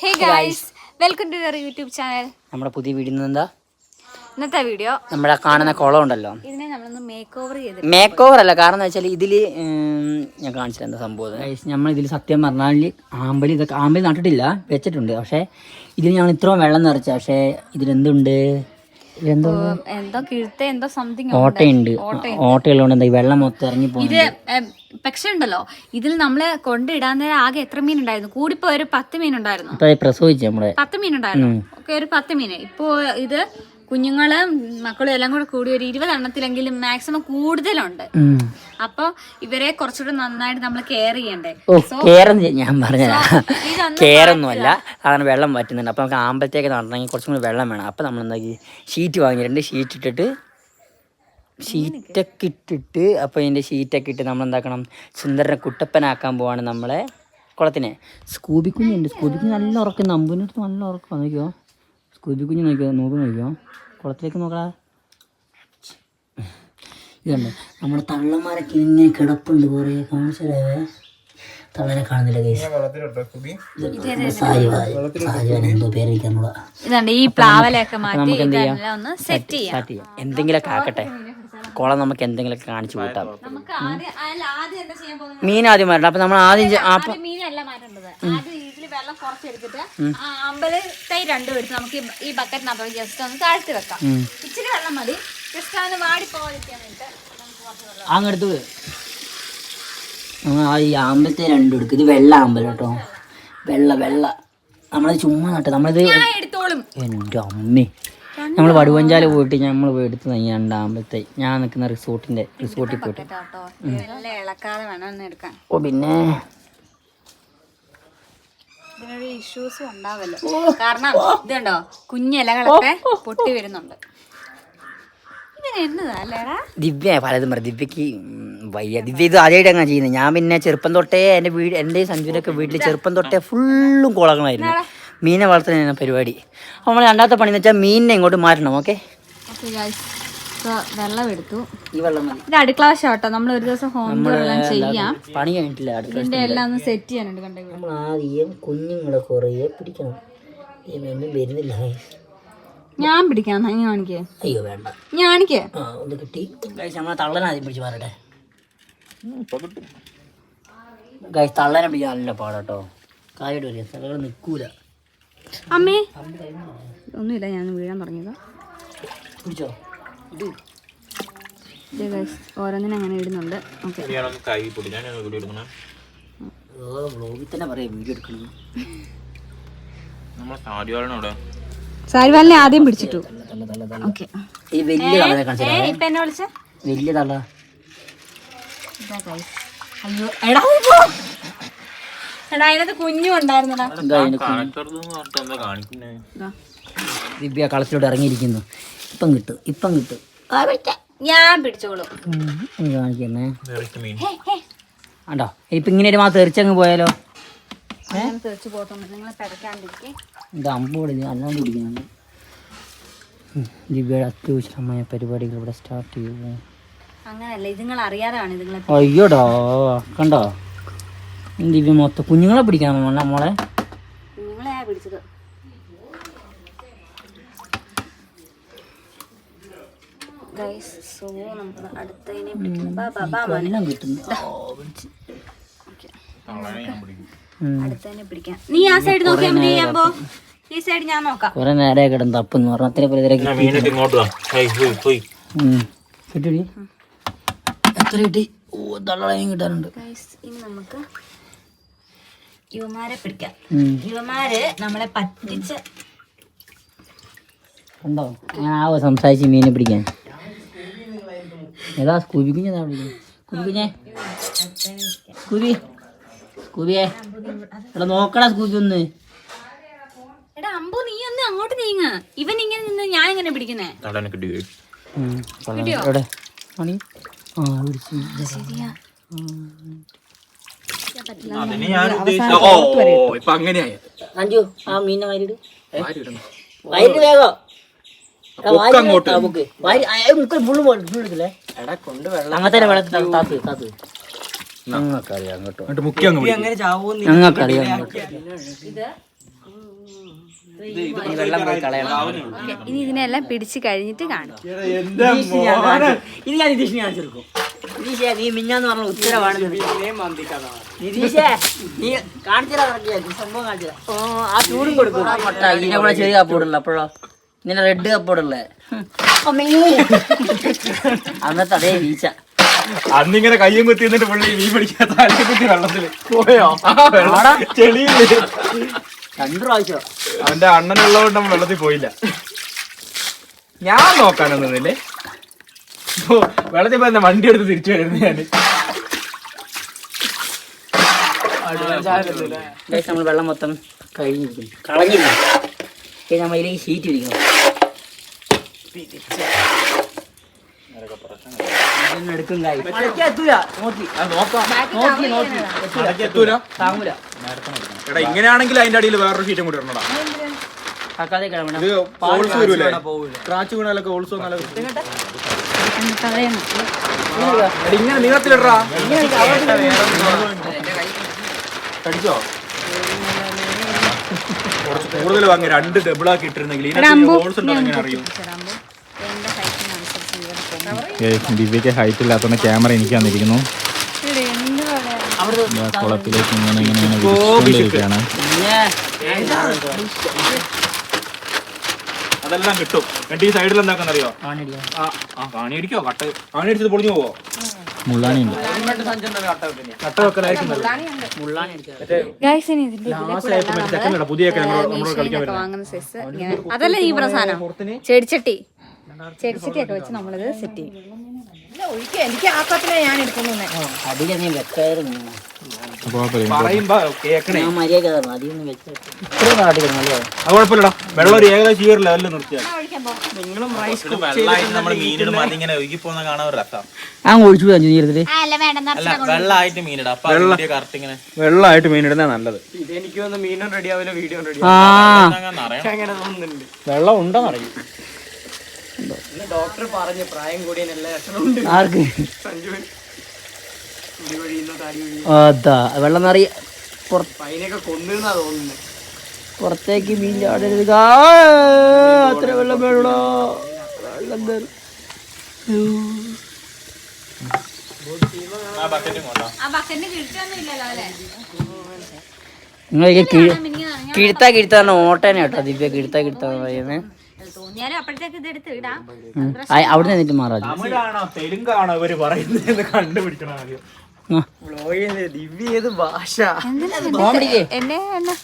Hey guys welcome to your YouTube channel നമ്മുടെ പുതിയ video എന്താ? ഇന്നത്തെ വീഡിയോ നമ്മുടെ കാണുന്ന കുളം ഉണ്ടല്ലോ. ഇതിനെ നമ്മളൊന്ന് മേക്ക് ഓവർ ചെയ്ത് മേക്ക് ഓവർ അല്ല കാരണം എന്താ വെച്ചാൽ ഇതിൽ ഞാൻ കാണിച്ചില്ല എന്താ സംഭവം? നമ്മൾ ഇതിൽ സത്യം പറഞ്ഞാൽ ആമ്പലി ഇതൊക്കെ ആമ്പലി നട്ടിട്ടില്ല വെച്ചിട്ടുണ്ട്. പക്ഷേ ഇതിൽ ഞങ്ങൾ ഇത്രയും വെള്ളം നിറച്ച പക്ഷേ ഇതിലെന്തുണ്ട്? എന്തോ കിഴുത്ത എന്തോ സംതിങ് ഓട്ടയുണ്ട്. ഓട്ടയുള്ളതുകൊണ്ട് എന്താ ഈ വെള്ളം മൊത്തം ഇറങ്ങി ഇത് പക്ഷെ ഉണ്ടല്ലോ ഇതിൽ നമ്മൾ കൊണ്ടിടാൻ നേരം ആകെ എത്ര മീൻ ഉണ്ടായിരുന്നു? കൂടിപ്പോ ഒരു പത്ത് മീൻ ഉണ്ടായിരുന്നു. പ്രസവിച്ചു നമ്മളെ? പത്ത് മീൻ ഉണ്ടായിരുന്നു. ഒരു പത്ത് മീൻ. ഇപ്പോ ഇത് കുഞ്ഞുങ്ങളും മക്കളും എല്ലാം കൂടെ കൂടി ഒരു ഇരുപതെണ്ണത്തിലെങ്കിലും മാക്സിമം കൂടുതലുണ്ട്. അപ്പൊ ഇവരെ കുറച്ചുകൂടെ നന്നായിട്ട് നമ്മൾ കെയർ ചെയ്യണ്ടേ. കെയർ ഞാൻ പറഞ്ഞതാ. കെയർ ഒന്നുമല്ല. കാരണം വെള്ളം പറ്റുന്നുണ്ട് അപ്പൊ നമുക്ക് ആമ്പലത്തേക്ക് നടന്നെങ്കിൽ കുറച്ചും കൂടി വെള്ളം വേണം. അപ്പൊ നമ്മൾ എന്താക്കി? ഷീറ്റ് വാങ്ങിയിട്ടുണ്ട് ഷീറ്റ് ഇട്ടിട്ട് ഷീറ്റൊക്കെ ഇട്ടിട്ട് അപ്പോൾ ഇതിന്റെ ഷീറ്റൊക്കെ ഇട്ട് നമ്മൾ എന്താക്കണം? സുന്ദരനെ കുട്ടപ്പനാക്കാൻ പോവാണ് നമ്മളെ കുളത്തിനെ. സ്കൂബി കുഞ്ഞുണ്ട് സ്കൂബി കുഞ്ഞ് നല്ല ഉറക്കം. നമ്പൂനടുത്ത് നല്ല ഉറക്കം നോക്കിയോ സ്കൂബി കുഞ്ഞ് നോക്കിയോ നോക്കി നോക്കിയോ കുളത്തിലേക്ക് നോക്കടാ. ഇതുണ്ട് നമ്മുടെ തള്ളന്മാരൊക്കെ ഇങ്ങനെ കിടപ്പുണ്ട് കുറേ. കാണിച്ചതേ തള്ളനെ കാണുന്നില്ല ഇതുണ്ട് ഈ പ്ലാവലൊക്കെ മാറ്റി ഇതെല്ലാം ഒന്ന് സെറ്റ് ചെയ്യാം. സ്റ്റാർട്ട് ചെയ്യാം. എന്തെങ്കിലുമൊക്കെ ആക്കട്ടെ. കുളം നമുക്ക് എന്തെങ്കിലുമൊക്കെ കാണിച്ചു കൂട്ടാം. നമുക്ക് ആദ്യം അല്ല ആദ്യം എന്താ ചെയ്യാൻ പോകുന്നത്? മീൻ ആദ്യം വരണം. അപ്പൊ നമ്മൾ ആദ്യം വെള്ളം കുറച്ചെടുത്തിട്ട് അമ്പലത്തൈ രണ്ടും എടുത്ത് നമുക്ക് ഈ- ബക്കറ്റിനകത്ത് ജസ്റ്റ് ഒന്ന് താഴ്ത്തി വെക്കാം. ഇച്ചിരി വെള്ളം മതി. ജസ്റ്റ് അതിന് വാടി പോകാതിരിക്കാൻ വേണ്ടിട്ട് അങ്ങെടുത്ത് ആ ഈ ആമ്പലത്തെ രണ്ടും എടുക്കും. ഇത് വെള്ള അമ്പലം കേട്ടോ. വെള്ള വെള്ള. നമ്മളത് ചുമ്മാ നട്ടെ. നമ്മളിത് ഞാൻ എടുത്തോളും. എന്റെ അമ്മേ. നമ്മൾ വടുവഞ്ചാൽ പോയിട്ട് നമ്മൾ എടുത്ത് രണ്ട് ആമ്പലത്തെ ഞാൻ നിൽക്കുന്ന റിസോർട്ടിന്റെ റിസോർട്ടിൽ പോയിട്ട്. ഓ പിന്നെ ഇതിനൊരു ഇഷ്യൂസ് ഉണ്ടാവല്ലോ. കാരണം ഇതുണ്ടോ കുഞ്ഞിലകളൊക്കെ പൊട്ടി വരുന്നുണ്ട്. ദിവ്യ പലതും പറയും ദിവ്യക്ക് വയ്യ. ദിവ്യ ഇത് ആദ്യമായിട്ട് അങ്ങനെ ചെയ്യുന്നത്. ഞാൻ പിന്നെ ചെറുപ്പം തൊട്ടേ എന്റെ വീട് എന്റെ സഞ്ജുവിനൊക്കെ വീട്ടിൽ ചെറുപ്പം തൊട്ടേ ഫുള്ളും കുളങ്ങളായിരുന്നു. മീനെ വളർത്തുന്ന പരിപാടി. അപ്പോൾ നമ്മൾ രണ്ടാമത്തെ പണി എന്ന് വെച്ചാൽ മീനിനെ ഇങ്ങോട്ട് മാറ്റണം ഓക്കെ? വെള്ളം എടുത്തു ഈ വെള്ളം മതി ഇത് അടുക്കള വശം നമ്മൾ ഒരു ദിവസം ഹോം ടൂർ എല്ലാം ചെയ്യാം. പണി കഴിഞ്ഞിട്ടില്ല. അടുക്കള ഇതിന്റെ എല്ലാം ഒന്ന് സെറ്റ് ചെയ്യാനുണ്ട് കണ്ടേ നമ്മൾ ആദ്യം കുഞ്ഞുങ്ങളെ കുറേ പിടിക്കണം. ഇവയൊന്നും വരുന്നില്ല. ഞാൻ പിടിക്കാം ഞാൻ കാണിക്കേ. അയ്യോ വേണ്ട. ഞാൻ കാണിക്കേ. ആ ഒന്ന് കിട്ടി. നമ്മളെ തള്ളനെ ആദ്യം പിടിച്ച് മാറട്ടെ ഗൈസ് തള്ളനെ പിടിക്കാൻ നല്ല പാടാട്ടോ. കാര്യമായിട്ട് വരിക തള്ളകൾ നിൽക്കൂല. അമ്മേ. ഒന്നുമില്ല ഞാൻ വീഴാൻ തുടങ്ങിയതാ. പിടിച്ചോ? ഓരോന്നിനും അങ്ങനെ ഇടുന്നുണ്ട്. സാരിവാലിനെ ആദ്യം പിടിച്ചിട്ടു. വലിയ തള്ള. അയ്യോ എടാ. എടാ അതിനകത്ത് കുഞ്ഞും ഉണ്ടായിരുന്നടാ. ദിവ്യ കളത്തിലൂടെ ഇറങ്ങിയിരിക്കുന്നു. ഇപ്പം കിട്ടു ഇപ്പം കിട്ടു. ഞാൻ പിടിച്ചോളും. കാണിക്കുന്നേ. ആണ്ടോ? ഇപ്പം ഇങ്ങനെ ഒരു മാസം തെറിച്ചങ്ങ് പോയാലോ? ഇത് അമ്പോട് അല്ലാണ്ട് ദിവ്യയുടെ അത്യാവശ്യമായ പരിപാടികൾ ഇവിടെ സ്റ്റാർട്ട് ചെയ്യുമോ അങ്ങനല്ല ഇത് നിങ്ങൾ അറിയാതാണ് ഇതുങ്ങളെ അയ്യോടാ കണ്ടോ? ദിവ്യ മൊത്തം. കുഞ്ഞുങ്ങളെ പിടിക്കണം നമ്മളെ മോളെ? നിങ്ങളെ പിടിച്ചത്. നീ ആ സൈഡ് നോക്കിയാൽ മതി അമ്പോ. ഈ സൈഡ് ഞാൻ നോക്കാം. കുറെ നേരെ കിടന്ന് തപ്പെന്ന് പറഞ്ഞു അത്ര കിട്ടി എത്ര കിട്ടി? ഓ തള്ളയും കിട്ടാറുണ്ട്. ഇനി നമുക്ക് യുവമാരെ പിടിക്കാം. യുവമാര് നമ്മളെ പറ്റിച്ച് കണ്ടോ? ഞാൻ ആവോ സംസാരിച്ച് മീനെ പിടിക്കാൻ. ഏതാ സ്കൂബി കുഞ്ഞാ വിളിക്കുന്നത് സ്കൂബി കുഞ്ഞെ. സ്കൂബി. സ്കൂബിയെ. എടാ നോക്കടാ സ്കൂബി ഒന്ന്. എടാ അമ്പു നീ ഒന്ന് അങ്ങോട്ട് നീങ്ങ. ഇവൻ ഇങ്ങനെ നിന്ന് ഞാൻ എങ്ങനെ പിടിക്കുന്നേ. ആണി ആ ശരിയാ. അഞ്ചു ആ മീനെ വാരിട് വാരിട് വേഗോ എടാ, വാരി ഇട്. ആ, മുക്ക്. വാരി ആ, ഏ, മുക്ക് ഫുള്ള് പോ- ഫുള്ള് എടുക്കില്ലേ അങ്ങനത്തെ വെള്ളത്തിൽ താത്ത് താത്ത്. ഞങ്ങൾക്കറിയാം കേട്ടോ മുക്കി അങ്ങ് പിടിക്കും. ഞങ്ങൾക്കറിയാം കേട്ടോ ഇത്? ഇനി ഇതിനെല്ലാം പിടിച്ചു കഴിഞ്ഞിട്ട് കാണും. ഇനി ഞാൻ കാണിച്ചു- ഇത് ഞാൻ നിതീഷിനെ കാണിച്ചെടുക്കും നിതീഷേ നീ പറഞ്ഞ സംഭവം ഓ ആ ചൂടും കൊടുക്കും. ഇതിനെ കൂടെ ചെറിയ കപ്പോടുള്ള അപ്പോഴോ? ഇങ്ങനെ റെഡ് കപ്പോടുള്ള അന്നത്തെ അതേ വീച്ച അന്നിങ്ങനെ കയ്യും കുത്തി എന്നിട്ട് പുള്ളി മീൻ പിടിക്കാൻ കുത്തി വെള്ളത്തിൽ. പോയോ? ചെളിയില്ലേ രണ്ടു പ്രാവശ്യം. അവന്റെ അണ്ണനുള്ളതുകൊണ്ട് വെള്ളത്തിൽ പോയില്ല. ഞാൻ നോക്കാനൊന്നുമില്ലേ ഓ, വെള്ളത്തിൽ പോയി വണ്ടി എടുത്ത് തിരിച്ചു വരുന്നത് ഞാൻ നമ്മൾ വെള്ളം മൊത്തം കഴിഞ്ഞിരിക്കും കളഞ്ഞില്ല. ഇനി നമ്മൾ ഇതിലേക്ക് ഷീറ്റ് പിടിക്കണം. എടുക്കും ഇങ്ങനെയാണെങ്കിൽ അതിന്റെ അടിയിൽ വേറൊരു ഷീറ്റും കൂടി ഇടണടാ. കക്കാതെ കിടക്കണം. ഇത് പോൾസ് ഹോൾസ് വരൂലേ. ക്രാച്ച് വീണാലൊക്കെ ഓൾസ് എടാ, ഇങ്ങനെ നീളത്തിലിടാ കടിച്ചോ കുറച്ച് കൂടുതൽ വാങ്ങി രണ്ട് ഡബിൾ ആക്കി ഇട്ടിരുന്നെങ്കിൽ അറിയും ദിവ്യക്ക് ഹൈറ്റ് ഇല്ലാത്തതുകൊണ്ട് ക്യാമറ എനിക്ക് വന്നിരിക്കുന്നു കുളത്തിലേക്ക് ഇങ്ങനെ ഇങ്ങനെ ഇരിക്കുകയാണ് അതെല്ലാം കിട്ടും. എന്നിട്ട് ഈ സൈഡിൽ എന്താക്കാന്നറിയോ. ആ ആ കാണിയടിക്കോ? കട്ട കാണിയടിച്ചത് പൊളിഞ്ഞു പോവോ? മുള്ളാണിയുണ്ട് കട്ട വെക്കലായിരിക്കും മുള്ളാണി അടിച്ചതാ. ഗൈസ് ഇനി ഇതിന്റെ. പുതിയ വാങ്ങുന്ന സൈസ് അതല്ല ഈ പ്രസാനം ചെടിച്ചട്ടി. ചെടിച്ചട്ടിയൊക്കെ വെച്ച് നമ്മളിത് സെറ്റ് ചെയ്യും. എനിക്ക് ആ ഞാൻ എടുക്കുന്നു വെച്ചു ഇത്രയും കാട്ടിക്കണം അല്ലേ? അത് കുഴപ്പമില്ലടാ. വെള്ളം ഒരു ഏകദേശം ഈ ഒരു ലെവലിൽ നിർത്തിയാൽ വെള്ളമായിട്ട് നമ്മൾ അതിങ്ങനെ ഒഴുകി പോകുന്ന കാണാൻ ഒരു രസം. ആ ഒഴിച്ചു അഞ്ചു നീരത്തിൽ. അല്ല വേണ്ട അല്ല വെള്ളമായിട്ട് മീനിടാം. അപ്പൊ അതിന്റെ കറക്റ്റ് ഇങ്ങനെ. വെള്ളമായിട്ട് മീനിടുന്ന നല്ലത്. ആ. അങ്ങനെ പറഞ്ഞു വെള്ളം ഉണ്ടെന്ന് അറിയും. ആർക്ക്? അതാ വെള്ളം നിറയ പുറത്തേക്ക് മീൻ ചാടരുത്. അത്ര വെള്ളം വേണോ വെള്ളം നിങ്ങൾ കിഴുത്താ കിഴുത്താ ഓട്ടനെ കേട്ടോ ദിവ്യ കിഴുത്താ കിഴുത്താന്ന് പറയുന്നത് അവിടെ നിന്നിട്ട് മാറാ. തമിഴാണോ തെലുങ്കാണോ ഇവർ പറയുന്നത് കണ്ടുപിടിക്കണം ആദ്യം. എന്നെ വെള്ളം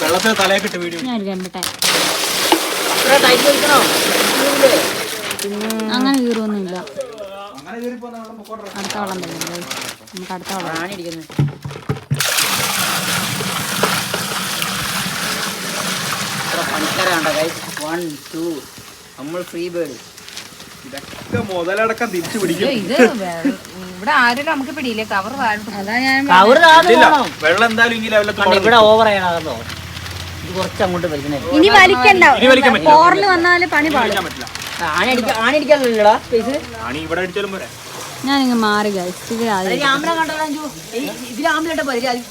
വെള്ളത്തിൽ തലയൊക്കെ ഞാൻ രണ്ടട്ടെ അങ്ങനെ കീറൊന്നുമില്ല അടുത്ത വളം തന്നെ നമുക്ക് അടുത്ത വളം വൺ ടു നമ്മൾ ഫ്രീ ബേർഡ് ഇതൊക്കെ മുതലടക്കം തിരിച്ചു പിടിക്കും. ഇത് ഇവിടെ ആരും നമുക്ക് പിടിയില്ല. കവർ അതാ ഞാൻ കവർ ഇല്ല വെള്ളം എന്തായാലും ഈ ലെവലത്ത് ഇവിടെ ഓവർ ആയതാണല്ലോ ഇത് കുറച്ച് അങ്ങോട്ട് വലിക്കണേ. ഇനി വലിക്കണ്ട. ഇനി വലിക്കാൻ പറ്റില്ല. പോറിൽ വന്നാൽ പണി പാടും. പറ്റില്ല. ആണി അടിക്കാൻ ആണി അടിക്കാനല്ലടാ സ്പേസ് ആണി ഇവിടെ അടിച്ചാലും പോരെ. ഞാനിങ്ങ് മാറി കണ്ടോ ഇതിൽ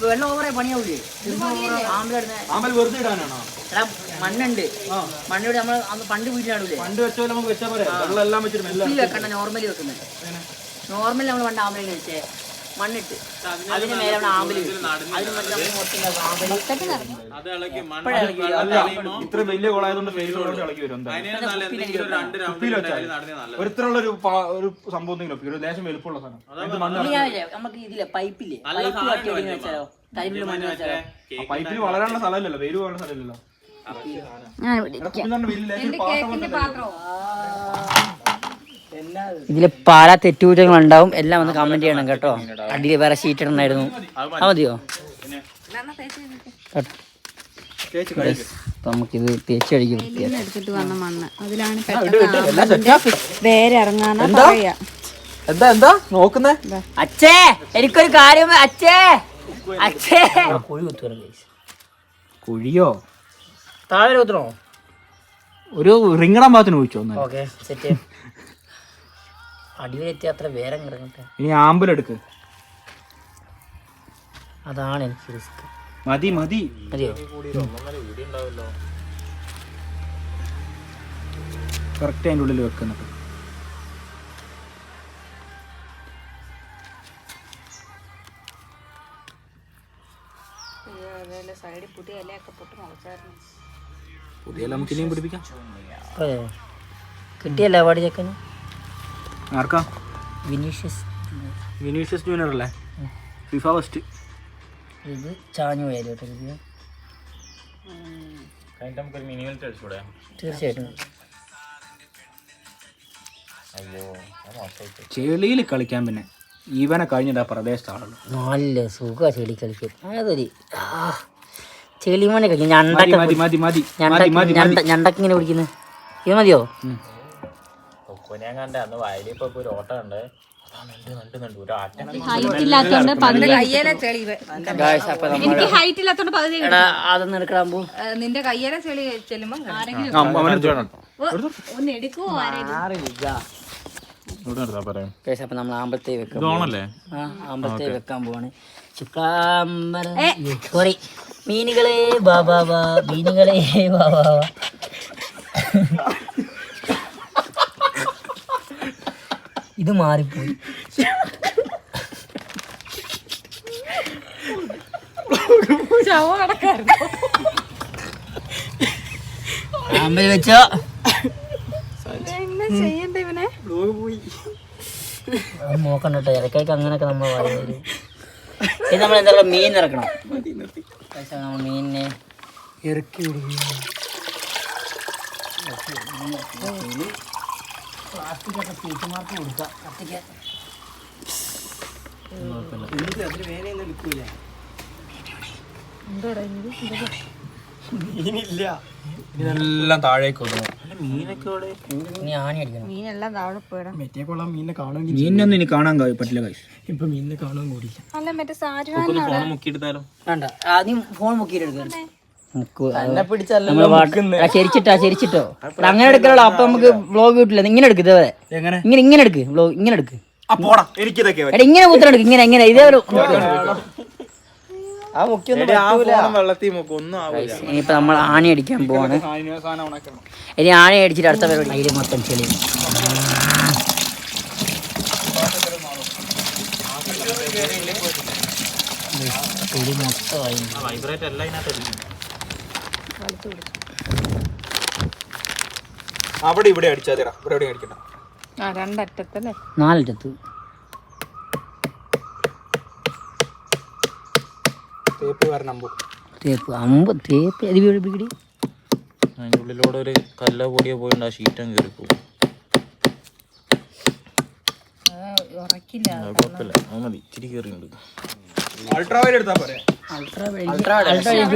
വെള്ളം പണിയാവൂലേ? മണ്ണുണ്ട്. മണ്ണിവിടെ നമ്മൾ അന്ന് പണ്ട് വീട്ടിലാടൂലേ പണ്ട് വെച്ചാൽ നമുക്ക് വെച്ചാൽ പോരെ. വെള്ളം എല്ലാം വെച്ചിട്ട് മെല്ലെ ഈ വെക്കണ്ട നോർമലി വെക്കുന്നത്. നോർമലി നമ്മൾ പണ്ട് ആമ്പലിന് വെച്ചേ. മണ്ണിട്ട്. അതിന് മേലെ ആമ്പൽ. അതിന് മറ്റേ അത്. ഇത്ര വലിയ കുളമായതുകൊണ്ട് ഫെയിൽ ഇളക്കി വരും ഒരു ഒരു ഒരു സംഭവം എന്തെങ്കിലും ഒരു ലേശം വലുപ്പമുള്ള സാധനം. നമുക്ക് ഇതിലെ പൈപ്പില്ലേ? പൈപ്പ് കട്ടി ഒടിഞ്ഞ് വെച്ചാലോ? ടൈമിൽ മണ്ണ് വെച്ചാലോ? പൈപ്പിൽ വളരാനുള്ള സ്ഥലമില്ലല്ലോ വെയിൽ പോകാനുള്ള സ്ഥലമില്ലല്ലോ. ഞാൻ ഇതിൽ പല തെറ്റുകുറ്റങ്ങൾ ഉണ്ടാവും എല്ലാം ഒന്ന് കമന്റ് ചെയ്യണം കേട്ടോ. അടിയിൽ വേറെ ഷീറ്റ് ഇടണമായിരുന്നു. ആ മതിയോ? നമുക്കിത് തേച്ച് കഴിക്കും എടുത്തിട്ട് വന്ന മണ്ണ്. അതിലാണ് പെട്ടെന്ന് വേറെ ഇറങ്ങാന്നാ പറയാ. എന്താ എന്താ? നോക്കുന്നേ? അച്ഛേ എനിക്കൊരു കാര്യം അച്ഛേ അച്ഛേ. കുഴി കുത്തുവരല്ലേ കുഴിയോ? താഴെ കുത്തണോ? ഒരു റിങ്ങടാൻ ഭാഗത്തിന് ചോദിച്ചോ ഒന്ന് ഓക്കെ സെറ്റ് അടിവരെത്തി അത്ര വേരം കിടക്കട്ടെ? ഇനി ആമ്പലെടുക്ക് അതാണ് എനിക്ക് റിസ്ക് മതി മതി. മതിയോ? കറക്റ്റ് അതിന്റെ ഉള്ളിൽ വെക്കുന്നുണ്ട് സൈഡിൽ പുതിയ ഇലയൊക്കെ പൊട്ട് മുളച്ചായിരുന്നു പുതിയ നമുക്ക് ഇനിയും പിടിപ്പിക്കാം? കിട്ടിയല്ലേ അവാർഡ് ചെക്കന് ആർക്കാ? വിനീഷ്യസ് വിനീഷ്യസ് ജൂനിയർ അല്ലേ? ഫിഫ ഫസ്റ്റ് ഇത് ചാഞ്ഞു പോയാലും തീർച്ചയായിട്ടും. ചെളിയിൽ കളിക്കാൻ പിന്നെ ഈവനെ കഴിഞ്ഞിട്ട് ആ പ്രദേശത്ത് ആളുള്ളൂ നല്ല സുഖ ചെളി കളിക്കാൻ. അതൊരു ആ, ചെളിമണി കളിക്കും ഞണ്ടൊക്കെ ഞണ്ടൊക്കെ ഇങ്ങനെ പിടിക്കുന്നത് ഇത് മതിയോ? ഞാൻ കണ്ട അന്ന് വയലിൽ പോയപ്പോ ഒരു ഓട്ടം ഉണ്ട്. അപ്പൊ നിന്റെ കയ്യേലെ ചെളി ചെല്ലുമ്പം ഒന്ന് എടുക്കുവോ അപ്പൊ നമ്മൾ ആമ്പലത്തെ വെക്കാം ആമ്പലത്തെ വെക്കാൻ പോവാണ്. ശുക്ലാംബര സോറി മീനുകളെ ബാബാ മീനുകളെ ബാ ബാ ബാ ഇത് മാറിപ്പോയി. ആമ്പൽ വെച്ചോ. നോക്കണ്ട കേട്ടോ ഇടയ്ക്കിടയ്ക്ക് അങ്ങനെയൊക്കെ നമ്മൾ പറയുന്നത് ഇത് നമ്മൾ എന്താ മീൻ ഇറക്കണം പക്ഷേ നമ്മൾ മീനിനെ ഇറക്കി വിടുക പ്ലാസ്റ്റിക് ഒക്കെ ചേച്ചിമാർക്ക് കൊടുക്കാം. കത്തിക്കാൻ ഇതെല്ലാം താഴേക്ക് ഒതുങ്ങും മീനൊന്നും ഇനി കാണാൻ പറ്റില്ല ഇപ്പൊ മീനിനെ കാണാൻ കൂടി അല്ല മറ്റേ സാരി ഫോൺ മുക്കിയെടുത്താലും? വേണ്ട. ആദ്യം ഫോൺ മുക്കിയിട്ടെടുക്കാം ശരിച്ചിട്ടോ ശരിച്ചിട്ടോ. അങ്ങനെ എടുക്കലോ? അപ്പൊ നമുക്ക് വ്ലോഗ് കിട്ടില്ല. ഇങ്ങനെ എടുക്ക് ഇതേ എങ്ങനെ? ഇങ്ങനെ ഇങ്ങനെ എടുക്ക് വ്ലോഗ് ഇങ്ങനെ എടുക്ക്. ഇങ്ങനെ കുത്തണം എടുക്ക് ഇങ്ങനെ ഇങ്ങനെ ഇതേ ഒരു ഇനിയിപ്പൊ നമ്മൾ ആണി അടിക്കാൻ പോവാണ്. ഇനി ആണി അടിച്ചിട്ട് അടുത്ത പരിപാടി. മൊത്തം ചെളി. ചെളി മൊത്തമായി വൈബ്രേറ്റ് എല്ലാം അവിടെ ഇവിടെ അടിച്ചാൽ തരാം. ഇവിടെ എവിടെ അടിക്കണ്ട. ആ രണ്ടറ്റത്തല്ലേ? നാലറ്റത്ത്. തേപ്പ് വരണം അമ്പു. തേപ്പ് അമ്പ് തേപ്പ്. അത് പിടി അതിന്റെ ഉള്ളിലൂടെ ഒരു കല്ല പൊടിയോ പോയിട്ട് ആ ഷീറ്റം കയറി പോകും ഉറക്കില്ല കുഴപ്പമില്ല. അത് മതി. ഇച്ചിരി കയറിയുണ്ട് അൾട്രാവൈൽ എടുത്താ പോരെ.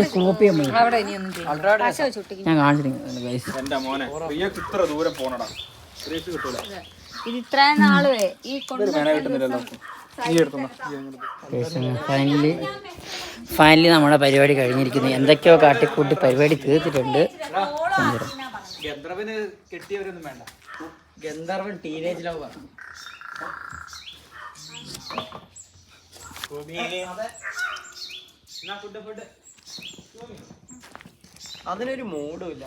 സ്കോപ്പ് ചെയ്യാൻ പറ്റും അവിടെ ഇനിയൊന്നും ചെയ്യും ഞാൻ കാണിച്ചിട്ടുണ്ട് ഗൈസ് എന്റെ മോനെ പ്രിയക്ക് ഇത്ര ദൂരം പോണടാ. പ്രിയക്ക് കിട്ടൂല. ഇത് ഇത്രയും നാളുവേ ഈ കൊണ്ട് കിട്ടുന്നില്ലല്ലോ എടുത്തോ ഫൈനലി ഫൈനലി നമ്മുടെ പരിപാടി കഴിഞ്ഞിരിക്കുന്നു. എന്തൊക്കെയോ കാട്ടിക്കൂട്ടി പരിപാടി തീർത്തിട്ടുണ്ട്. ഗന്ധർവന് കെട്ടിയവരൊന്നും വേണ്ട. ഗന്ധർവൻ ടീനേജ് ലവ് അതിനൊരു ഇല്ല.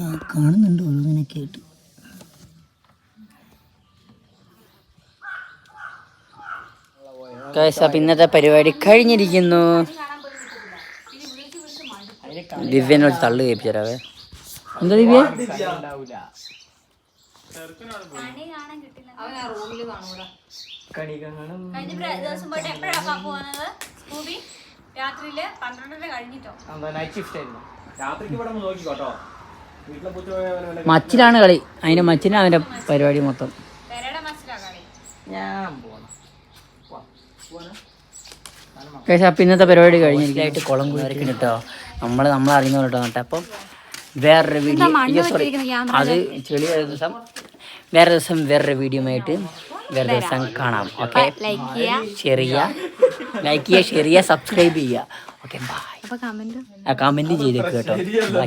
എവിടെ കാണുന്നുണ്ടോ ഓരോന്നിനൊക്കെ ആയിട്ട് അപ്പൊ ഇന്നത്തെ പരിപാടി കഴിഞ്ഞിരിക്കുന്നു. ദിവ്യനോട് തള്ളു കേൾപ്പിച്ചരാവേ എന്താ ദിവ്യ? കഴിഞ്ഞ പ്ര- ദിവസം പോയിട്ട് എപ്പോഴാ പാപ്പ വന്നത് സ്കൂബി രാത്രിയിൽ പന്ത്രണ്ടര കഴിഞ്ഞിട്ടോ? നൈറ്റ് ഷിഫ്റ്റ് ആയിരുന്നു. രാത്രിക്ക് ഇവിടെ ഒന്ന് നോക്കിക്കോട്ടോ. വീട്ടിലെ പൂച്ച പോയ പോലെ വല്ല മച്ചിലാണ് കളി. അതിന്റെ മച്ചിലാണ് അവന്റെ പരിപാടി മൊത്തം. പെരയുടെ മനസ്സിലാക്കാളെ ഞാൻ പോണം. പക്ഷേ അപ്പം ഇന്നത്തെ പരിപാടി കഴിഞ്ഞിട്ട് കുളം കുളിക്കണം കേട്ടോ. നമ്മൾ നമ്മൾ അറിയുന്ന കേട്ടോ കേട്ടോ. അപ്പം വേറൊരു വീഡിയോ സോറി അത് ചെളി ദിവസം വേറെ ദിവസം വേറൊരു വീഡിയോ ആയിട്ട് വേറെ ദിവസം കാണാം. ഓക്കെ ലൈക്ക് ഷെയർ ചെയ്യുക ലൈക്ക് ചെയ്യുക ഷെയർ ചെയ്യുക സബ്സ്ക്രൈബ് ചെയ്യുക ഓക്കെ ബൈ കമന്റ് കമന്റ് ചെയ്തേക്ക് കേട്ടോ. ബൈ